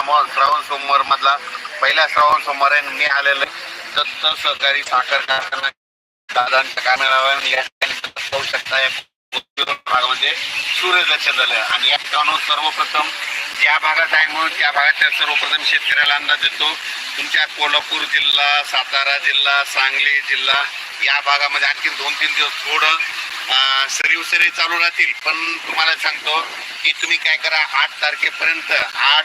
श्रावण श्रावण सोमवार मधला पहिला श्रावण सोमवार आहे. मी आलेलो दत्त सहकारी साखर कारखाना. दादांच्या कामेळावर या ठिकाणी शकता. भागामध्ये सूर्यदर्शन झालं. आणि या ठिकाणून सर्वप्रथम ज्या भागात आहे म्हणून त्या भागाच्या सर्वप्रथम शेतकऱ्याला अंदाज देतो तुमच्या कोल्हापूर जिल्हा सातारा जिल्हा सांगली जिल्हा या भागामध्ये आणखी दोन तीन दिवस थोडं सरीवसरी चालू राहतील. पण तुम्हाला सांगतो की तुम्ही काय करा आठ तारखेपर्यंत आठ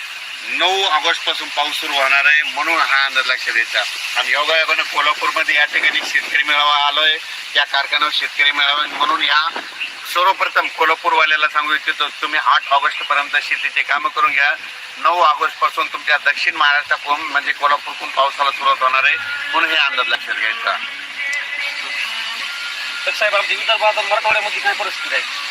नऊ ऑगस्टपासून पाऊस सुरू होणार आहे म्हणून हा अंदाज लक्षात द्यायचा आणि योगायोगानं कोल्हापूरमध्ये या ठिकाणी शेतकरी मेळावा आलोय. या कारखान्यावर शेतकरी मेळावा म्हणून या सर्वप्रथम कोल्हापूरवाल्याला सांगू इच्छितो तुम्ही आठ ऑगस्ट पर्यंत शेतीचे कामं करून घ्या. नऊ ऑगस्टपासून तुमच्या दक्षिण महाराष्ट्राकडून म्हणजे कोल्हापूरकडून पावसाला सुरुवात होणार आहे. म्हणून हे अंदाज लक्षात घ्यायचा. तर साहेब आमच्या विदर्भात मराठवाड्यामध्ये काय परिस्थिती आहे?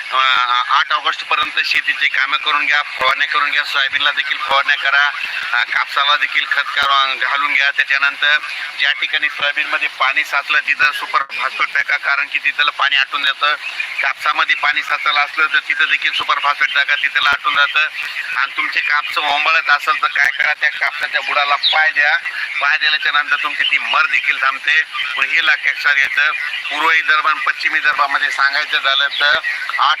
आठ ऑगस्ट पर्यंत शेतीचे कामं करून घ्या फवारण्या करून घ्या सोयाबीनला देखील फवारण्या करा कापसाला देखील खत घालून घ्या. त्याच्यानंतर ज्या ठिकाणी सोयाबीनमध्ये पाणी साचलं तिथं सुपर फॉस्फेट टाका कारण की तिथलं पाणी आटून जातं. कापसामध्ये पाणी साचलं असलं तर तिथं देखील सुपर फॉस्फेट टाका तिथलं आटून जातं. आणि तुमचे कापस ओंबळत असेल तर काय करा त्या कापसाच्या बुडाला पाय द्या. पाय दिल्याच्या नंतर तुमची ती मर देखील थांबते. पण हे लक्षात घ्यायचं पूर्व विदर्भ आणि पश्चिम विदर्भामध्ये सांगायचं झालं तर आठ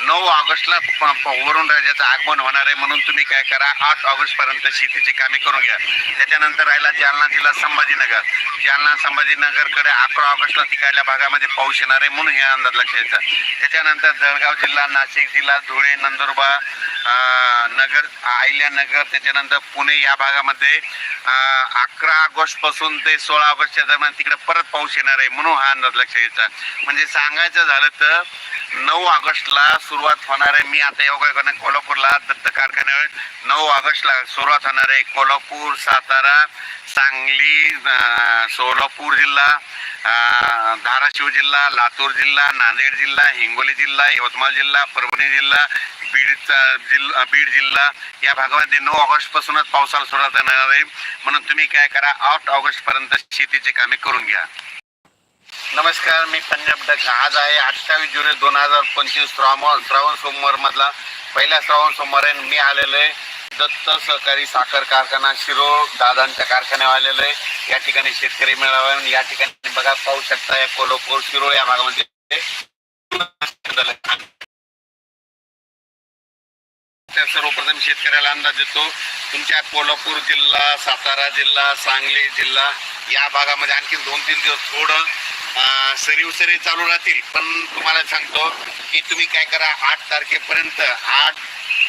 नऊ ऑगस्टला प- प- वरुण राजाचं आगमन होणार आहे म्हणून तुम्ही काय करा आठ ऑगस्ट पर्यंत शेतीची कामे करून घ्या. त्याच्यानंतर राहिला जालना जिल्हा संभाजीनगर. जालना संभाजीनगरकडे अकरा ऑगस्टला तिकडल्या भागामध्ये पाऊस येणार आहे म्हणून हे अंदाज लक्षात यायचा त्याच्यानंतर जळगाव जिल्हा नाशिक जिल्हा धुळे नंदुरबार नगर अहिल्यानगर त्याच्यानंतर पुणे या भागामध्ये अकरा ऑगस्टपासून ते सोळा ऑगस्टच्या दरम्यान तिकडे परत पाऊस येणार आहे म्हणून हा अंदाज लक्षात घ्यायचा म्हणजे सांगायचं झालं तर नऊ ऑगस्टला सुरुवात होणार आहे. मी आता योगा कोल्हापूरला दत्त कारखान्यावर नऊ ऑगस्टला सुरुवात होणार आहे. कोल्हापूर सातारा सांगली सोलापूर जिल्हा धाराशिव जिल्हा लातूर जिल्हा नांदेड जिल्हा हिंगोली जिल्हा यवतमाळ जिल्हा परभणी जिल्हा बीडचा जिल्हा बीड जिल्हा. या भागामध्ये नऊ ऑगस्ट पासूनच पावसाला सुरुवात येणार आहे म्हणून तुम्ही काय करा आठ ऑगस्ट पर्यंत शेतीचे कामे करून घ्या. नमस्कार मी पंजाब डक. आज आहे अठ्ठावीस जुलै दोन हजार पंचवीस श्रावण श्रावण सोमवार मधला पहिला श्रावण सोमवार आहे. मी आलेलो आहे दत्त सहकारी साखर कारखाना शिरोळ दादांच्या कारखान्यावर आलेलो आहे. या ठिकाणी शेतकरी मेळावा या ठिकाणी बघा पाहू शकता या कोल्हापूर शिरोळ या भागामध्ये. सर्वप्रथम शेतकऱ्याला अंदाज देतो तुमच्या कोल्हापूर जिल्हा सातारा जिल्हा सांगली जिल्हा या भागामध्ये आणखी दोन तीन दिवस थोडं अं, सरीव सरी चालू राहतील. पण तुम्हाला सांगतो की तुम्ही काय करा आठ तारखेपर्यंत आठ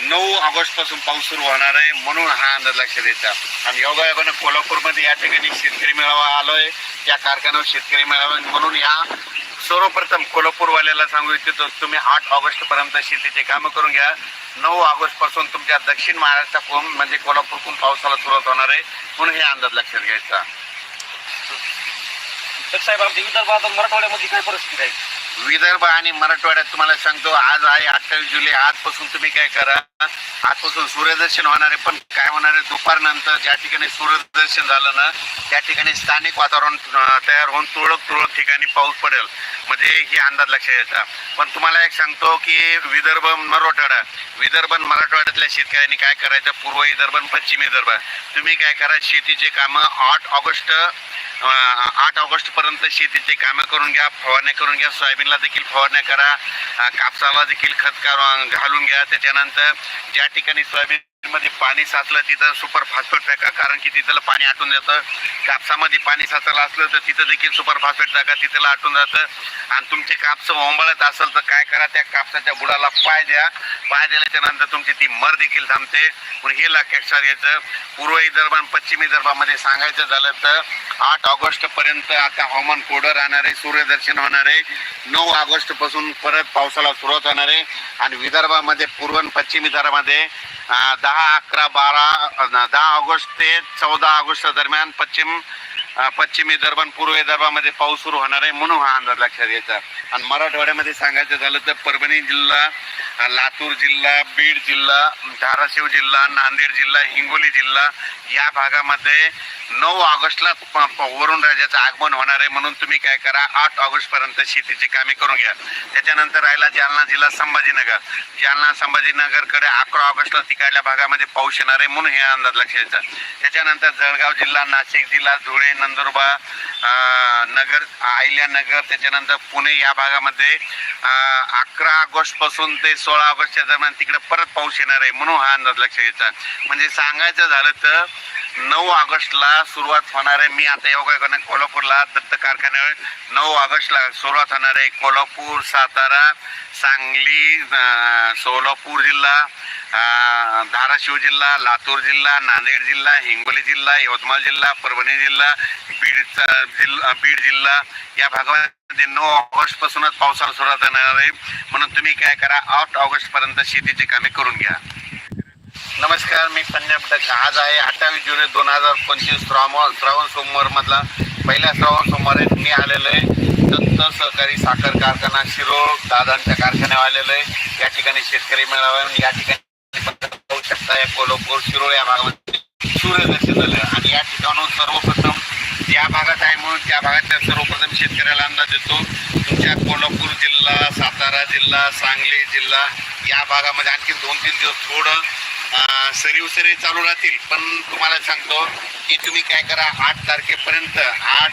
नऊ ऑगस्टपासून पाऊस सुरू होणार आहे म्हणून हा अंदाज लक्षात द्यायचा आणि योगायोगानं कोल्हापूरमध्ये या ठिकाणी शेतकरी मेळावा आलोय. या कारखान्यावर शेतकरी मेळावा म्हणून या सर्वप्रथम कोल्हापूरवाल्याला सांगू इच्छितो तुम्ही आठ ऑगस्ट पर्यंत शेतीचे कामं करून घ्या. नऊ ऑगस्टपासून तुमच्या दक्षिण महाराष्ट्राकडून म्हणजे कोल्हापूरकडून पावसाला सुरुवात होणार आहे. म्हणून हे अंदाज लक्षात घ्यायचा. तर साहेब आमच्या विदर्भात मराठवाड्यामध्ये काय परिस्थिती आहे? विदर्भ आणि मराठवाड्यात तुम्हाला सांगतो आज आहे अठ्ठावीस जुलै. आजपासून तुम्ही काय करा आजपासून सूर्यदर्शन होणार आहे. पण काय होणार आहे दुपारनंतर ज्या ठिकाणी सूर्यदर्शन झालं ना त्या ठिकाणी स्थानिक वातावरण तयार होऊन तुरळक तुरळक ठिकाणी पाऊस पडेल. म्हणजे ही अंदाज लक्षात येतात पण तुम्हाला एक सांगतो की विदर्भ मराठवाडा विदर्भ मराठवाड्यातल्या शेतकऱ्यांनी काय करायचं? पूर्व विदर्भ पश्चिम विदर्भ. तुम्ही काय करा शेतीचे कामं आठ ऑगस्ट आठ ऑगस्ट पर्यंत शेतीचे कामं करून घ्या फवारण्या करून घ्या सोयाबीनला देखील फवारण्या करा कापसाला देखील खत घालून घ्या. त्याच्यानंतर ज्या ठिकाणी सोयाबीन मध्ये पाणी साचलं तिथं सुपर फास्फेट टाका कारण की तिथलं पाणी आटून जातं. कापसामध्ये पाणी साचायला असलं तर तिथं देखील सुपर जागा तिथं लाटून जातं. आणि तुमचे कापसं ओंबळत असेल तर काय करा त्या कापसाच्या बुडाला पाय द्या. पाय दिल्याच्या नंतर तुमची ती मर देखील थांबते. पण हे लक्षात घ्यायचं पूर्व विदर्भ आणि पश्चिम विदर्भामध्ये सांगायचं झालं तर आठ ऑगस्ट पर्यंत आता हवामान कोरडं राहणार आहे सूर्यदर्शन होणार आहे. नऊ ऑगस्टपासून परत पावसाला सुरुवात होणार आहे. आणि विदर्भामध्ये पूर्व आणि पश्चिम विदर्भामध्ये दहा अकरा बारा दहा ऑगस्ट ते चौदा ऑगस्ट दरम्यान पश्चिम अं, पश्चिम विदर्भ आणि पूर्व विदर्भामध्ये पाऊस सुरू होणार आहे म्हणून हा अंदाज लक्षात घ्यायचा. आणि मराठवाड्यामध्ये सांगायचं झालं तर परभणी जिल्हा लातूर जिल्हा बीड जिल्हा धाराशिव जिल्हा नांदेड जिल्हा हिंगोली जिल्हा या भागामध्ये नऊ ऑगस्टला प- प- वरुण राजाचं आगमन होणार आहे. म्हणून तुम्ही काय करा आठ ऑगस्ट पर्यंत शेतीची कामे करून घ्या. त्याच्यानंतर राहिला जालना जिल्हा संभाजीनगर. जालना संभाजीनगरकडे अकरा ऑगस्टला तिकडल्या भागामध्ये पाऊस येणार आहे म्हणून हे अंदाज लक्षात घ्यायचा त्याच्यानंतर जळगाव जिल्हा नाशिक जिल्हा धुळे नंदुरबार नगर अहिल्यानगर त्याच्यानंतर पुणे या भागामध्ये अकरा ऑगस्टपासून ते सोळा ऑगस्टच्या दरम्यान तिकडे परत पाऊस येणार आहे म्हणून हा अंदाज लक्षात घ्यायचा. म्हणजे सांगायचं झालं तर नऊ ऑगस्टला सुरुवात होणार आहे. मी आता योगा कोल्हापूरला दत्त कारखान्यावर नऊ ऑगस्टला सुरुवात होणार आहे. कोल्हापूर सातारा सांगली सोलापूर जिल्हा धाराशिव जिल्हा लातूर जिल्हा नांदेड जिल्हा हिंगोली जिल्हा यवतमाळ जिल्हा परभणी जिल्हा बीडचा जिल्हा बीड जिल्हा. या भागामध्ये नऊ ऑगस्ट पासूनच पावसाला सुरुवात होणार आहे. म्हणून तुम्ही काय करा आठ ऑगस्ट पर्यंत शेतीची कामे करून घ्या. नमस्कार मी पंजाब डक. आज आहे अठ्ठावीस जुलै दोन हजार पंचवीस श्रावण श्रावण सोमवार मधला पहिल्या श्रावण सोमवारी मी आलेलो आहे दत्त सहकारी साखर कारखाना शिरोळ दादांच्या कारखान्यावर आलेलो आहे. या ठिकाणी शेतकरी मेळावा या ठिकाणी पाहू शकता या कोल्हापूर शिरोळ या भागामध्ये सूर्यदर्शन झालं आणि या ठिकाणून सर्वप्रथम या भागात आहे म्हणून त्या भागातल्या सर्वप्रथम शेतकऱ्याला अंदाज देतो तुमच्या कोल्हापूर जिल्हा सातारा जिल्हा सांगली जिल्हा या भागामध्ये आणखी दोन तीन दिवस थोडं सरी उसरी चालू राहतील पण तुम्हाला सांगतो की तुम्ही काय करा आठ तारखेपर्यंत आठ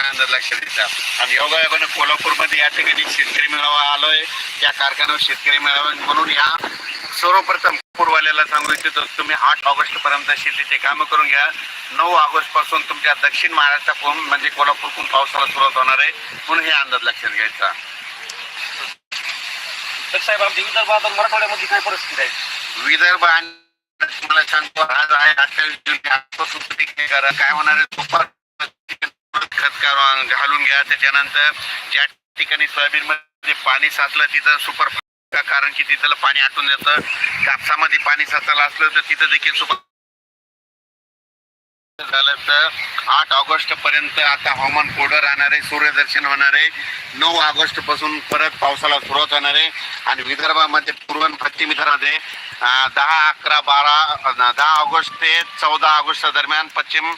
आनंद लक्षात द्यायचा आम्ही योगायोगाने कोल्हापूरमध्ये या ठिकाणी शेतकरी मेळावा आलोय. त्या कारखान्यावर शेतकरी मेळावा म्हणून या सर्वप्रथम पूर्वाल्याला सांगू इच्छितो तुम्ही आठ ऑगस्ट पर्यंत शेतीचे कामं करून घ्या. नऊ ऑगस्टपासून तुमच्या दक्षिण महाराष्ट्राकडून म्हणजे कोल्हापूरकडून पावसाला सुरुवात होणार आहे. म्हणून हे अंदाज लक्षात घ्यायचा. तर साहेब आमच्या विदर्भात आणि मराठवाड्यामध्ये काय परिस्थिती आहे? विदर्भ आणि तुम्हाला सांगतो आज आहे अठ्ठावीस जुलै. आजपासून काय होणार आहे? दुपार घालून घ्या त्याच्यानंतर ज्या ठिकाणी सोयाबीन मध्ये पाणी साचलं तिथं सुपर कारण की तिथलं पाणी आटून जातं. कापसामध्ये पाणी साचायला असलं तर तिथं देखील सुपर झालं तर आठ ऑगस्ट पर्यंत आता हवामान कोरडं राहणार आहे सूर्यदर्शन होणार आहे. नऊ ऑगस्टपासून परत पावसाला सुरुवात होणार आहे. आणि विदर्भामध्ये पूर्व पश्चिम विदर्भामध्ये दहा अकरा बारा दहा ऑगस्ट ते चौदा ऑगस्ट दरम्यान पश्चिम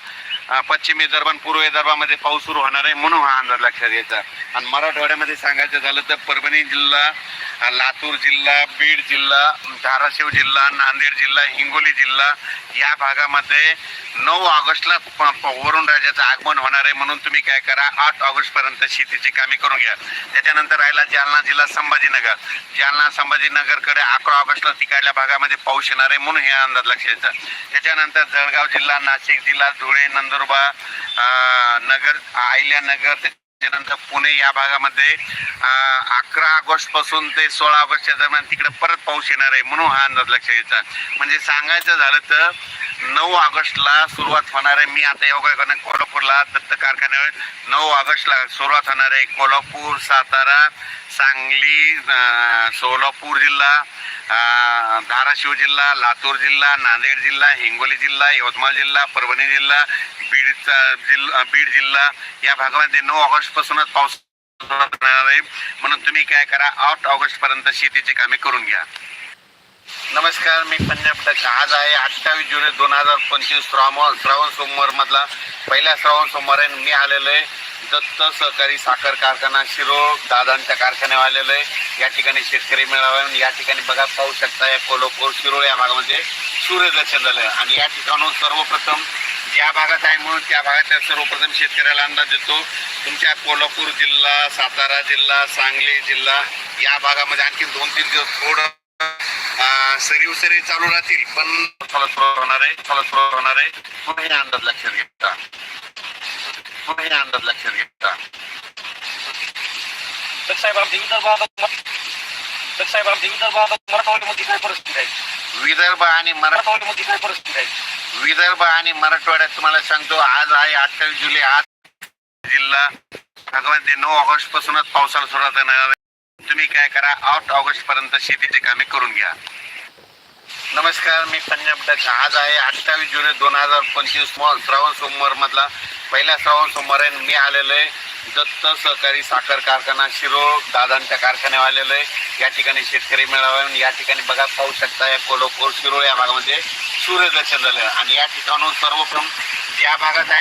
पश्चिमी विदर्भ पूर्व विदर्भामध्ये पाऊस सुरू होणार आहे म्हणून हा अंदाज लक्षात घ्यायचा आणि मराठवाड्यामध्ये सांगायचं झालं तर परभणी जिल्हा लातूर जिल्हा बीड जिल्हा धाराशिव जिल्हा नांदेड जिल्हा हिंगोली जिल्हा या भागामध्ये नऊ ऑगस्टला वरुण राजाचं आगमन होणार आहे म्हणून तुम्ही काय करा आठ ऑगस्ट पर्यंत शेतीची कामे करून घ्या. त्याच्यानंतर राहिला जालना जिल्हा संभाजीनगर. जालना संभाजीनगरकडे अकरा ऑगस्टला तिकडल्या भागामध्ये पाऊस येणार आहे म्हणून हे अंदाज लक्षात घ्यायचा त्याच्यानंतर जळगाव जिल्हा नाशिक जिल्हा धुळे नंदुरबार अं, नगर अहिल्यानगर त्याच्यानंतर पुणे या भागामध्ये अकरा ऑगस्टपासून ते सोळा ऑगस्टच्या दरम्यान तिकडे परत पाऊस येणार आहे म्हणून हा अंदाज लक्षात घ्यायचा. म्हणजे सांगायचं झालं तर नऊ ऑगस्टला सुरुवात होणार आहे. मी आता योगायोगाने कोल्हापूरला दत्त कारखान्यावर नऊ ऑगस्टला सुरुवात होणार आहे. कोल्हापूर सातारा सांगली सोलापूर जिल्हा धाराशिव जिल्हा लातूर जिल्हा नांदेड जिल्हा हिंगोली जिल्हा यवतमाळ जिल्हा परभणी जिल्हा बीडचा जिल्हा बीड जिल्हा. या भागामध्ये नऊ ऑगस्ट पासूनच पाऊस आहे. म्हणून तुम्ही काय करा आठ ऑगस्ट पर्यंत शेतीची कामे करून घ्या. नमस्कार मी पंजाब टक. आज आहे अठ्ठावीस जुलै दोन हजार पंचवीस श्रावण श्रावण सोमवारमधला पहिल्या पहिला श्रावण सोमवार आहे. मी आलेलो आहे दत्त सहकारी साखर कारखाना शिरोळ दादांच्या कारखान्यावर आलेलो आहे. या ठिकाणी शेतकरी मेळावा या ठिकाणी बघा पाहू शकता या कोल्हापूर शिरोळ या भागामध्ये सूर्यदर्शन झालं आणि या ठिकाणून सर्वप्रथम ज्या भागात आहे म्हणून त्या भागाच्या सर्वप्रथम शेतकऱ्याला अंदाज देतो तुमच्या कोल्हापूर जिल्हा सातारा जिल्हा सांगली जिल्हा या भागामध्ये आणखी दोन तीन दिवस थोडं सरी चालू राहतील पण थोडं होणार आहे थोडं होणार आहे. पुन्हा हे अंदाज लक्षात घेता. पुन्हा हे अंदाज लक्षात घेता. साहेब आमच्या साहेब आमच्या विदर्भात मराठवाड्यामध्ये काय परिस्थिती आहे? विदर्भ आणि मराठा मराठवाड्यामध्ये काय परिस्थिती आहे? विदर्भ आणि मराठवाड्यात तुम्हाला सांगतो आज आहे अठ्ठावीस जुलै आज जिल्हा भागामध्ये नऊ ऑगस्ट पासूनच पावसाला सुरुवात आहे. तुम्ही काय करा आठ ऑगस्ट पर्यंत शेतीची कामे करून घ्या. नमस्कार मी पंजाब टक आज आहे अठ्ठावीस जुलै दोन हजार पंचवीस श्रावण सोमवार मधला पहिला श्रावण सोमवार आहे. मी आलेलो आहे दत्त सहकारी साखर कारखाना शिरोळ दादांच्या कारखान्यावर आलेलो आहे. या ठिकाणी शेतकरी मेळावा या ठिकाणी बघा पाहू शकता या कोल्हापूर शिरोळ या भागामध्ये सूर्यदर्शन झालं आणि या ठिकाणून सर्वप्रथम ज्या भागात आहे